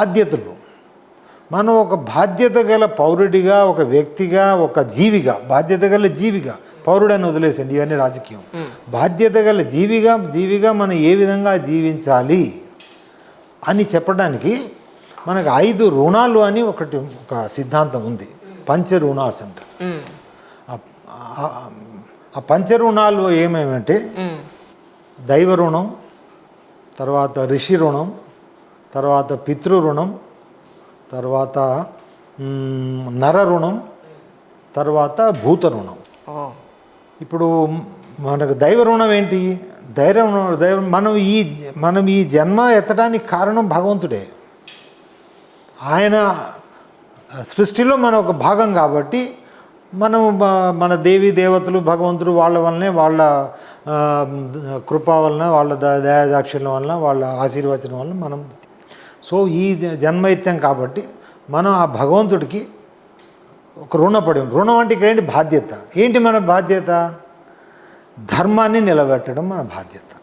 బాధ్యతలు. మనం ఒక బాధ్యత గల పౌరుడిగా ఒక వ్యక్తిగా ఒక జీవిగా బాధ్యత గల జీవిగా పౌరుడని వదిలేసండి ఇవన్నీ రాజకీయం. బాధ్యత గల జీవిగా జీవిగా మనం ఏ విధంగా జీవించాలి అని చెప్పడానికి మనకు ఐదు రుణాలు అని ఒకటి ఒక సిద్ధాంతం ఉంది. పంచ రుణాస్ అంట ఆ- పంచ రుణాలు ఏమేమంటే దైవ రుణం తర్వాత ఋషి రుణం తర్వాత పితృ రుణం తర్వాత నర రుణం తర్వాత భూత రుణం. ఇప్పుడు మనకు దైవ రుణం ఏంటి? దైవ దైవ మనం ఈ మనం ఈ జన్మ ఎత్తడానికి కారణం భగవంతుడే. ఆయన సృష్టిలో మన ఒక భాగం కాబట్టి మనం మన దేవి దేవతలు భగవంతుడు వాళ్ళ వల్లనే వాళ్ళ కృప వలన వాళ్ళ ద- దయాదాక్షిణ్యం వలన వాళ్ళ ఆశీర్వచనం వలన మనం సో ఈ జన్మైత్యం కాబట్టి మనం ఆ భగవంతుడికి ఒక రుణపడి రుణం అంటే ఇక్కడ ఏంటి? బాధ్యత. ఏంటి మన బాధ్యత? ధర్మాన్ని నిలబెట్టడం మన బాధ్యత.